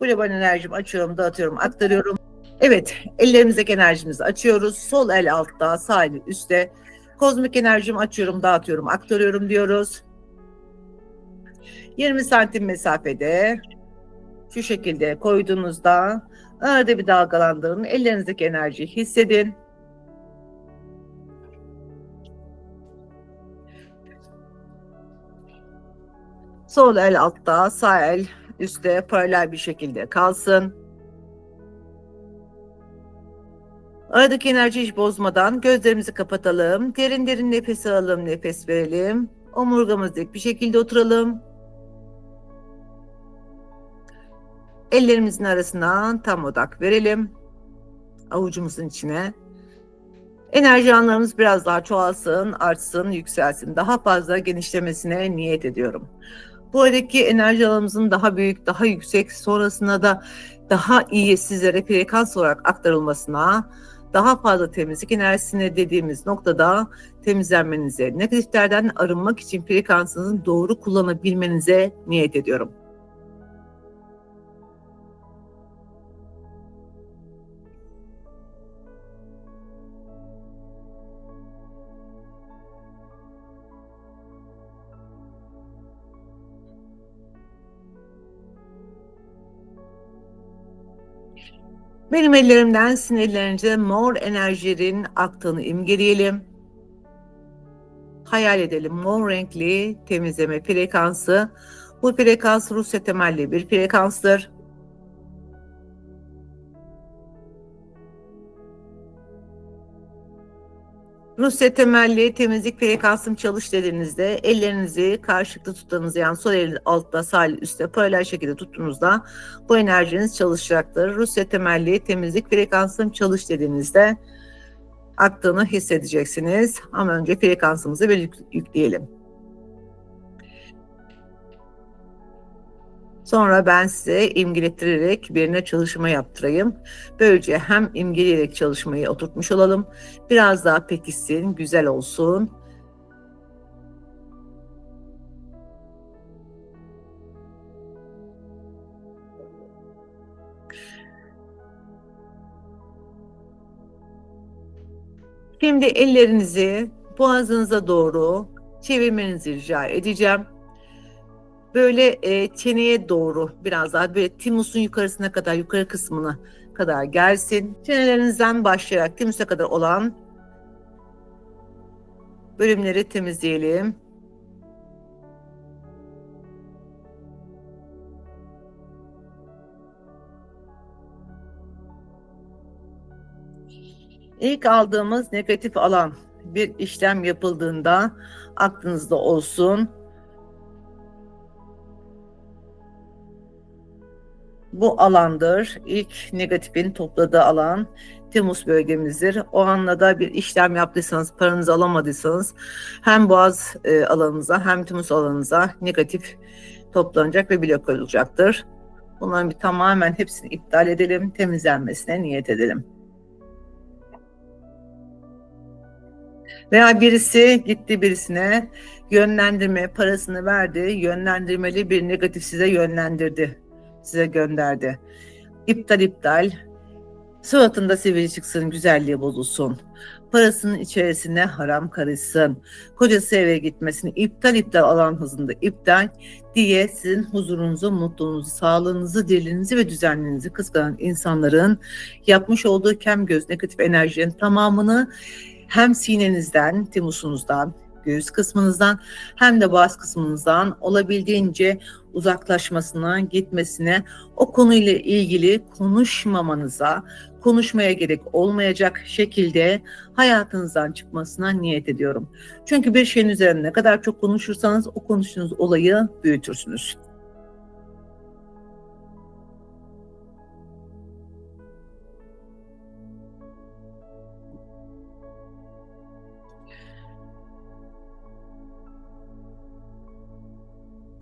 Global enerjimi açıyorum, dağıtıyorum, aktarıyorum. Evet, ellerimizdeki enerjimizi açıyoruz. Sol el altta, sağ el üstte. Kozmik enerjimi açıyorum, dağıtıyorum, aktarıyorum diyoruz. 20 santim mesafede şu şekilde koyduğunuzda arada bir dalgalandırın. Ellerinizdeki enerjiyi hissedin. Sol el altta, sağ el üstte paralel bir şekilde kalsın. Aradaki enerjiyi hiç bozmadan gözlerimizi kapatalım. Derin derin nefes alalım, nefes verelim. Omurgamız dik bir şekilde oturalım. Ellerimizin arasına tam odak verelim. Avucumuzun içine. Enerji anlarımız biraz daha çoğalsın, artsın, yükselsin. Daha fazla genişlemesine niyet ediyorum. Bu aradaki enerji alanımızın daha büyük, daha yüksek, sonrasında da daha iyi sizlere frekans olarak aktarılmasına, daha fazla temizlik enerjisine dediğimiz noktada temizlenmenize, negatiflerden arınmak için frekansınızı doğru kullanabilmenize niyet ediyorum. Benim ellerimden sinirlerinize mor enerjilerin aktığını imgeleyelim. Hayal edelim mor renkli temizleme frekansı. Bu frekans Rusya temelli bir frekanstır. Rusya temelli temizlik frekansım çalış dediğinizde ellerinizi karşılıklı tuttuğunuz yani sol el altta sağ el üstte paralel şekilde tuttuğunuzda bu enerjiniz çalışacaktır. Rusya temelli temizlik frekansım çalış dediğinizde aktığını hissedeceksiniz. Ama önce frekansımızı bir yükleyelim. Sonra ben size imgelettirerek birine çalışma yaptırayım. Böylece hem imgeleyerek çalışmayı oturtmuş olalım. Biraz daha pekişsin, güzel olsun. Şimdi ellerinizi boğazınıza doğru çevirmenizi rica edeceğim böyle e, çeneye doğru biraz daha böyle timusun yukarısına kadar yukarı kısmına kadar gelsin. Çenelerinizden başlayarak timusa kadar olan bölümleri temizleyelim. İlk aldığımız negatif alan bir işlem yapıldığında aklınızda olsun bu alandır. İlk negatifin topladığı alan Timus bölgemizdir. O anla da bir işlem yaptıysanız, paranızı alamadıysanız hem boğaz e, alanınıza hem Timus alanınıza negatif toplanacak ve blok olacaktır. Bunların bir tamamen hepsini iptal edelim, temizlenmesine niyet edelim. Veya birisi gitti birisine yönlendirme parasını verdi, yönlendirmeli bir negatif size yönlendirdi size gönderdi. İptal iptal. Suratında sivri çıksın, güzelliği bozulsun. Parasının içerisine haram karışsın. Kocası eve gitmesini iptal iptal alan hızında iptal diye sizin huzurunuzu, mutluluğunuzu, sağlığınızı, dirliğinizi ve düzenliğinizi kıskanan insanların yapmış olduğu kem göz negatif enerjinin tamamını hem sinenizden, timusunuzdan, göğüs kısmınızdan hem de boğaz kısmınızdan olabildiğince uzaklaşmasına, gitmesine, o konuyla ilgili konuşmamanıza, konuşmaya gerek olmayacak şekilde hayatınızdan çıkmasına niyet ediyorum. Çünkü bir şeyin üzerine ne kadar çok konuşursanız o konuştuğunuz olayı büyütürsünüz.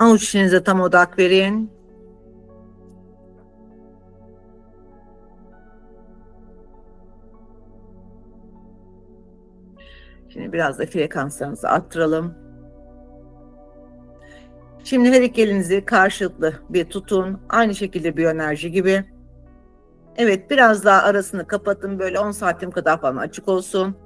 Avuç içinize tam odak verin. Şimdi biraz da frekanslarınızı arttıralım. Şimdi her iki elinizi karşılıklı bir tutun. Aynı şekilde bir enerji gibi. Evet biraz daha arasını kapatın. Böyle 10 santim kadar falan açık olsun.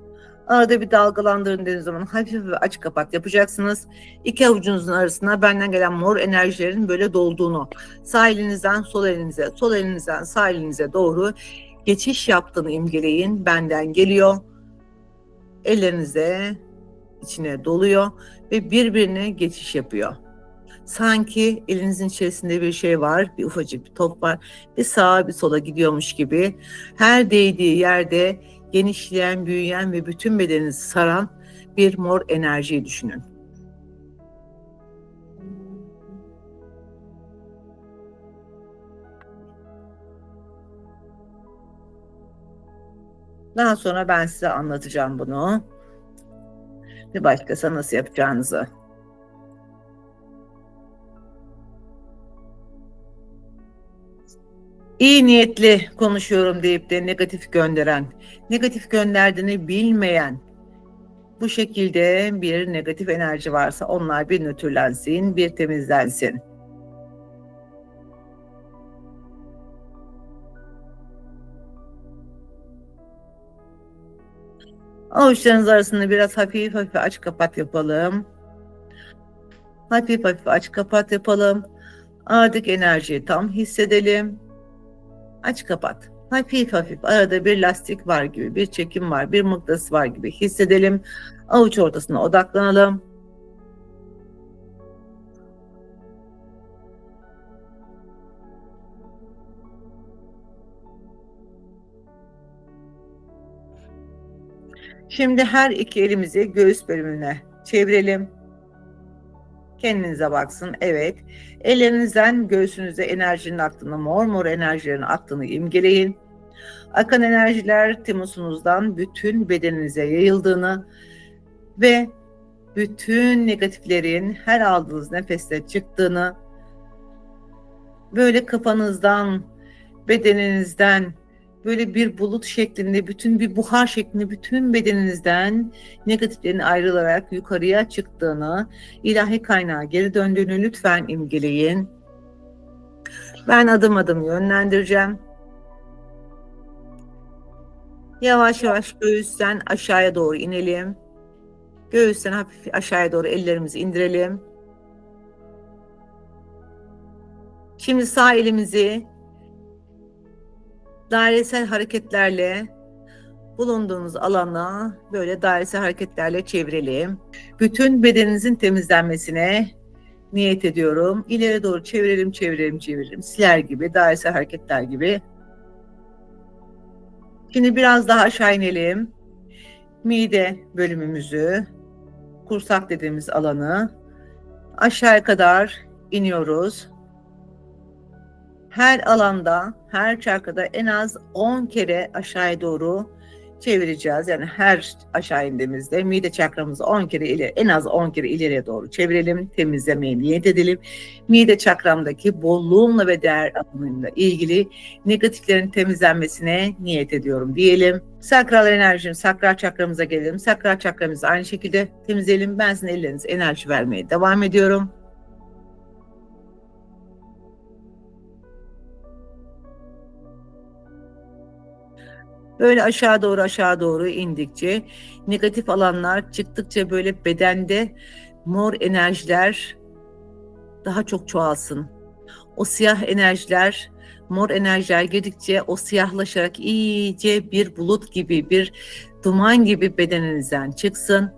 Arada bir dalgalandırın dediğiniz zaman hafif ve aç kapat yapacaksınız. İki avucunuzun arasına benden gelen mor enerjilerin böyle dolduğunu, sağ elinizden sol elinize, sol elinizden sağ elinize doğru geçiş yaptığını imgeleyin. Benden geliyor. Ellerinize içine doluyor ve birbirine geçiş yapıyor. Sanki elinizin içerisinde bir şey var, bir ufacık bir top var. Bir sağa bir sola gidiyormuş gibi. Her değdiği yerde genişleyen, büyüyen ve bütün bedeninizi saran bir mor enerjiyi düşünün. Daha sonra ben size anlatacağım bunu. Bir başkası nasıl yapacağınızı. İyi niyetli konuşuyorum deyip de negatif gönderen, negatif gönderdiğini bilmeyen, bu şekilde bir negatif enerji varsa onlar bir nötrlensin, bir temizlensin. Avuçlarınız arasında biraz hafif hafif aç kapat yapalım. Hafif hafif aç kapat yapalım. Aradaki enerjiyi tam hissedelim. Aç kapat. Hafif hafif arada bir lastik var gibi, bir çekim var, bir mıknatıs var gibi hissedelim. Avuç ortasına odaklanalım. Şimdi her iki elimizi göğüs bölümüne çevirelim. Kendinize baksın. Evet. Ellerinizden göğsünüze enerjinin aktığını, mor mor enerjilerin aktığını imgeleyin. Akan enerjiler timusunuzdan bütün bedeninize yayıldığını ve bütün negatiflerin her aldığınız nefeste çıktığını, böyle kafanızdan, bedeninizden, böyle bir bulut şeklinde, bütün bir buhar şeklinde bütün bedeninizden negatiflerin ayrılarak yukarıya çıktığını, ilahi kaynağa geri döndüğünü lütfen imgeleyin. Ben adım adım yönlendireceğim. Yavaş yavaş göğüsten aşağıya doğru inelim. Göğüsten hafif aşağıya doğru ellerimizi indirelim. Şimdi sağ elimizi dairesel hareketlerle bulunduğunuz alana böyle dairesel hareketlerle çevirelim. Bütün bedeninizin temizlenmesine niyet ediyorum. İleri doğru çevirelim, çevirelim, çevirelim. Siler gibi, dairesel hareketler gibi. Şimdi biraz daha aşağı inelim. Mide bölümümüzü, kursak dediğimiz alanı aşağıya kadar iniyoruz her alanda, her çarkada en az 10 kere aşağıya doğru çevireceğiz. Yani her aşağı indiğimizde mide çakramızı 10 kere ileri, en az 10 kere ileriye doğru çevirelim. Temizlemeye niyet edelim. Mide çakramdaki bolluğumla ve değer alımıyla ilgili negatiflerin temizlenmesine niyet ediyorum diyelim. Sakral enerjim, sakral çakramıza gelelim. Sakral çakramızı aynı şekilde temizleyelim. Ben sizin ellerinize enerji vermeye devam ediyorum. Böyle aşağı doğru aşağı doğru indikçe negatif alanlar çıktıkça böyle bedende mor enerjiler daha çok çoğalsın. O siyah enerjiler, mor enerjiler girdikçe o siyahlaşarak iyice bir bulut gibi, bir duman gibi bedeninizden çıksın.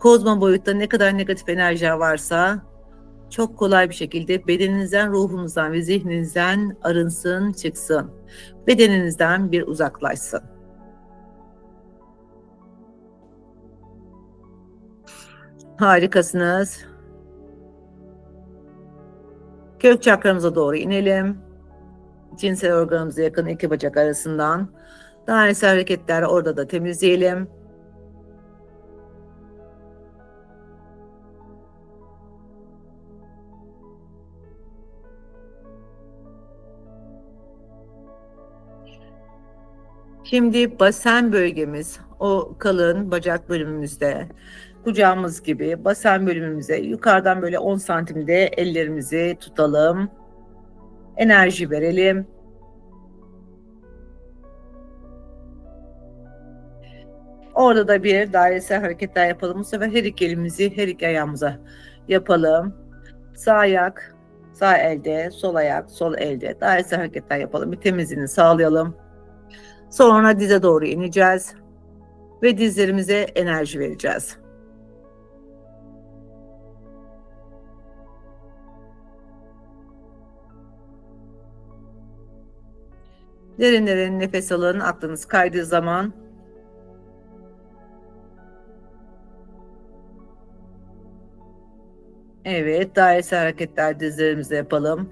Kozma boyutta ne kadar negatif enerji varsa çok kolay bir şekilde bedeninizden, ruhunuzdan ve zihninizden arınsın, çıksın. Bedeninizden bir uzaklaşsın. Harikasınız. Kök çakramıza doğru inelim. Cinsel organımıza yakın iki bacak arasından. Dairesel hareketler orada da temizleyelim. Şimdi basen bölgemiz, o kalın bacak bölümümüzde kucağımız gibi basen bölümümüze yukarıdan böyle 10 santimde ellerimizi tutalım. Enerji verelim. Orada da bir dairesel hareketler yapalım. Bu sefer her iki elimizi her iki ayağımıza yapalım. Sağ ayak, sağ elde, sol ayak, sol elde. Dairesel hareketler yapalım. Bir temizliğini sağlayalım. Sonra dize doğru ineceğiz. Ve dizlerimize enerji vereceğiz. Derin derin nefes alın. Aklınız kaydığı zaman Evet, dairesel hareketler dizlerimizde yapalım.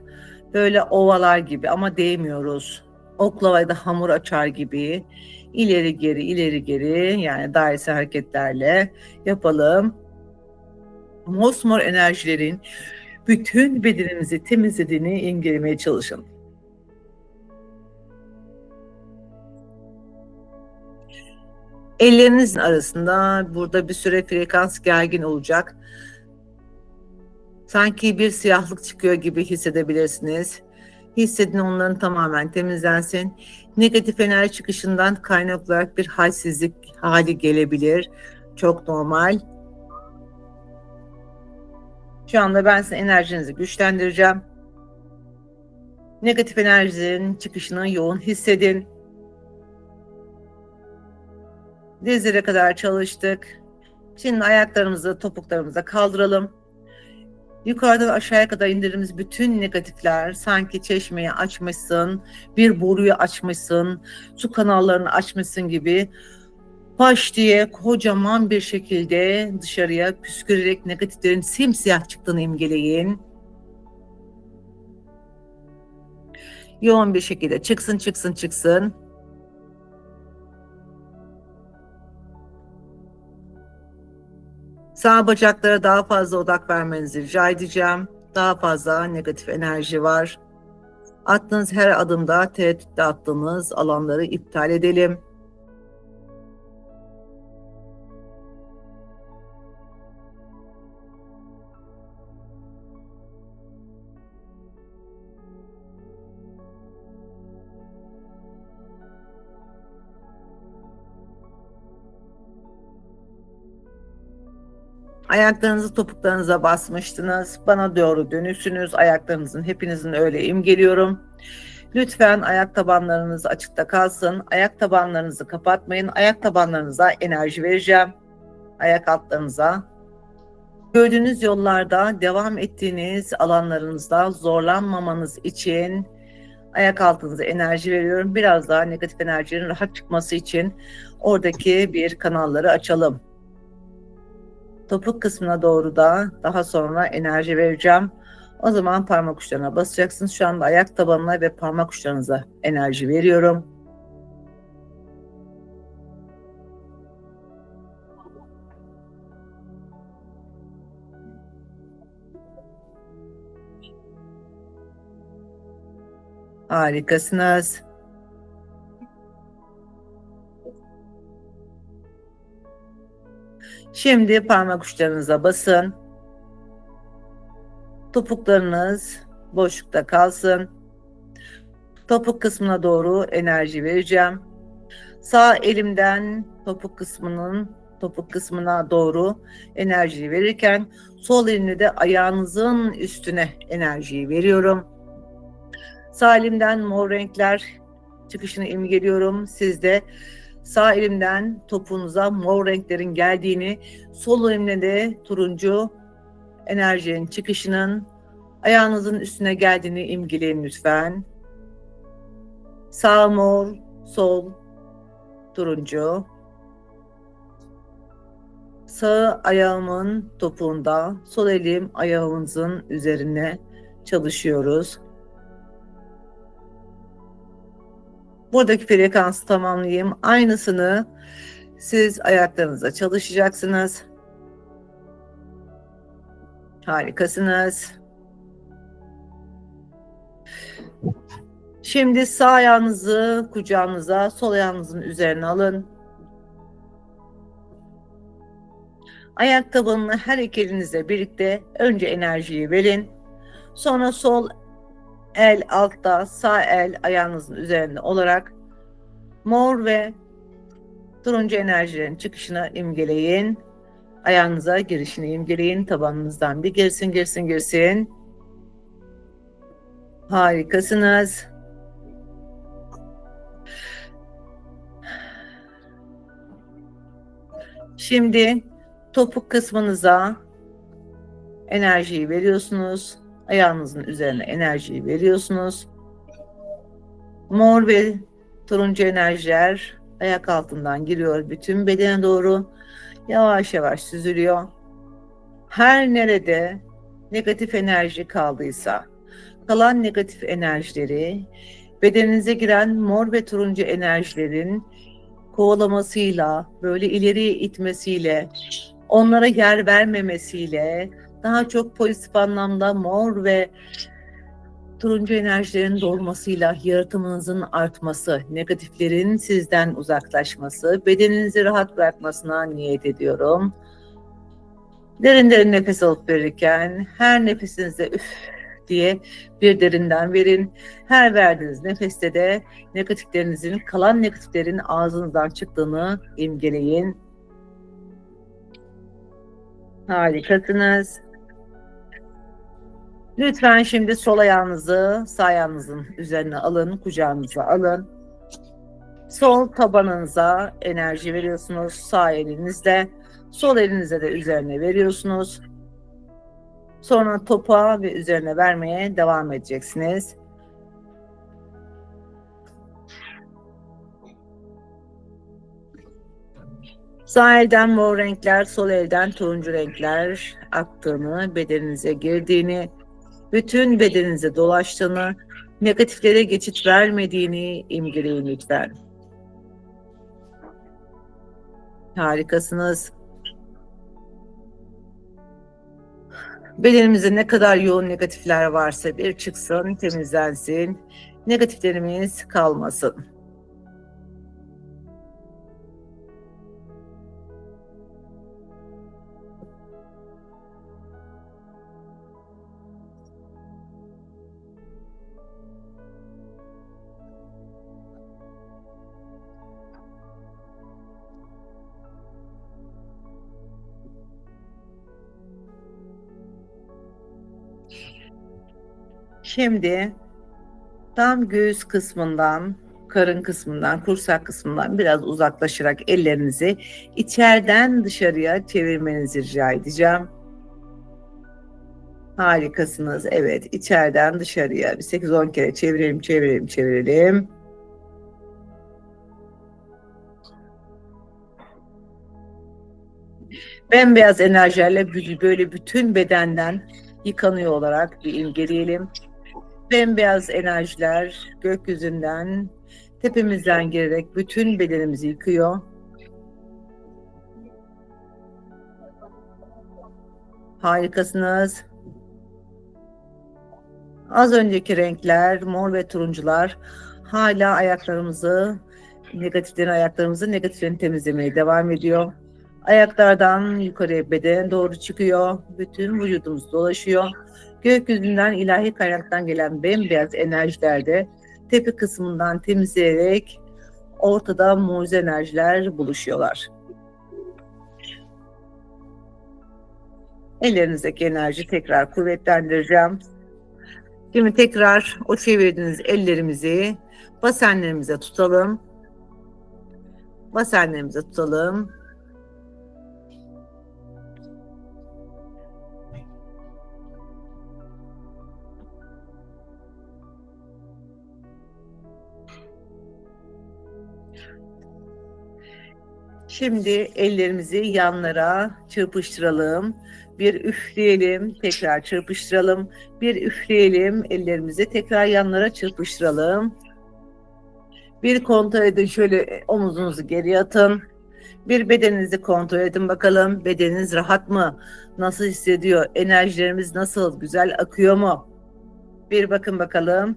Böyle ovalar gibi ama değmiyoruz. Oklavayda hamur açar gibi ileri geri ileri geri yani dairesel hareketlerle yapalım. Mosmor enerjilerin bütün bedenimizi temizlediğini imgelemeye çalışın. Ellerinizin arasında burada bir süre frekans gergin olacak. Sanki bir siyahlık çıkıyor gibi hissedebilirsiniz. Hissedin onların tamamen temizlensin. Negatif enerji çıkışından kaynak olarak bir halsizlik hali gelebilir. Çok normal. Şu anda ben size enerjinizi güçlendireceğim. Negatif enerjinin çıkışını yoğun hissedin. Dizlere kadar çalıştık. Şimdi ayaklarımızı topuklarımıza kaldıralım. Yukarıdan aşağıya kadar indirdiğimiz bütün negatifler sanki çeşmeyi açmışsın, bir boruyu açmışsın, su kanallarını açmışsın gibi paş diye kocaman bir şekilde dışarıya püskürerek negatiflerin simsiyah çıktığını imgeleyin. Yoğun bir şekilde çıksın çıksın çıksın. Sağ bacaklara daha fazla odak vermenizi rica edeceğim. Daha fazla negatif enerji var. Attığınız her adımda tereddütle attığınız alanları iptal edelim. Ayaklarınızı topuklarınıza basmıştınız. Bana doğru dönüşsünüz. Ayaklarınızın hepinizin öyle imgeliyorum. Lütfen ayak tabanlarınız açıkta kalsın. Ayak tabanlarınızı kapatmayın. Ayak tabanlarınıza enerji vereceğim. Ayak altlarınıza. Gördüğünüz yollarda devam ettiğiniz alanlarınızda zorlanmamanız için ayak altınıza enerji veriyorum. Biraz daha negatif enerjinin rahat çıkması için oradaki bir kanalları açalım. Topuk kısmına doğru da daha sonra enerji vereceğim. O zaman parmak uçlarına basacaksınız. Şu anda ayak tabanına ve parmak uçlarınıza enerji veriyorum. Harikasınız. Şimdi parmak uçlarınıza basın. Topuklarınız boşlukta kalsın. Topuk kısmına doğru enerji vereceğim. Sağ elimden topuk kısmının topuk kısmına doğru enerjiyi verirken sol elimle de ayağınızın üstüne enerjiyi veriyorum. Sağ elimden mor renkler çıkışını imgeliyorum. Siz de Sağ elimden topuğunuza mor renklerin geldiğini, sol elimle de turuncu enerjinin çıkışının ayağınızın üstüne geldiğini imgeleyin lütfen. Sağ mor, sol turuncu. Sağ ayağımın topuğunda, sol elim ayağımızın üzerine çalışıyoruz. Buradaki frekansı tamamlayayım. Aynısını siz ayaklarınıza çalışacaksınız. Harikasınız. Şimdi sağ ayağınızı kucağınıza, sol ayağınızın üzerine alın. Ayak tabanını her iki elinizle birlikte önce enerjiyi verin. Sonra sol el altta, sağ el ayağınızın üzerinde olarak mor ve turuncu enerjilerin çıkışına imgeleyin. Ayağınıza girişini imgeleyin. Tabanınızdan bir girsin, girsin, girsin. Harikasınız. Şimdi topuk kısmınıza enerjiyi veriyorsunuz. Ayağınızın üzerine enerjiyi veriyorsunuz. Mor ve turuncu enerjiler ayak altından giriyor bütün bedene doğru. Yavaş yavaş süzülüyor. Her nerede negatif enerji kaldıysa, kalan negatif enerjileri bedeninize giren mor ve turuncu enerjilerin kovalamasıyla, böyle ileriye itmesiyle, onlara yer vermemesiyle, daha çok pozitif anlamda mor ve turuncu enerjilerin dolmasıyla yaratımınızın artması, negatiflerin sizden uzaklaşması, bedeninizi rahat bırakmasına niyet ediyorum. Derin derin nefes alıp verirken her nefesinizde üf diye bir derinden verin. Her verdiğiniz nefeste de negatiflerinizin, kalan negatiflerin ağzınızdan çıktığını imgeleyin. Harikasınız. Lütfen şimdi sol ayağınızı sağ ayağınızın üzerine alın, kucağınıza alın. Sol tabanınıza enerji veriyorsunuz sağ elinizle. Sol elinize de üzerine veriyorsunuz. Sonra topa ve üzerine vermeye devam edeceksiniz. Sağ elden mor renkler, sol elden turuncu renkler aktığını, bedeninize girdiğini, bütün bedeninize dolaştığını, negatiflere geçit vermediğini imgeleyin lütfen. Harikasınız. Bedenimizde ne kadar yoğun negatifler varsa bir çıksın, temizlensin. Negatiflerimiz kalmasın. Şimdi tam göğüs kısmından, karın kısmından, kursak kısmından biraz uzaklaşarak ellerinizi içeriden dışarıya çevirmenizi rica edeceğim. Harikasınız. Evet, içeriden dışarıya bir 8-10 kere çevirelim, çevirelim, çevirelim. Bembeyaz enerjilerle böyle bütün bedenden yıkanıyor olarak bir imgeleyelim. Bembeyaz enerjiler gökyüzünden, tepemizden girerek bütün bedenimizi yıkıyor. Harikasınız. Az önceki renkler, mor ve turuncular hala ayaklarımızı, negatiflerin ayaklarımızı negatiflerini temizlemeye devam ediyor. Ayaklardan yukarıya bedene doğru çıkıyor. Bütün vücudumuz dolaşıyor. Gökyüzünden ilahi kaynaktan gelen bembeyaz enerjiler de tepe kısmından temizleyerek ortada mucize enerjiler buluşuyorlar. Ellerinizdeki enerji tekrar kuvvetlendireceğim. Şimdi tekrar o çevirdiğiniz ellerimizi basenlerimize tutalım. Basenlerimize tutalım. Şimdi ellerimizi yanlara çırpıştıralım. Bir üfleyelim, tekrar çırpıştıralım. Bir üfleyelim, ellerimizi tekrar yanlara çırpıştıralım. Bir kontrol edin, şöyle omuzunuzu geri atın. Bir bedeninizi kontrol edin bakalım. Bedeniniz rahat mı? Nasıl hissediyor? Enerjilerimiz nasıl? Güzel akıyor mu? Bir bakın bakalım.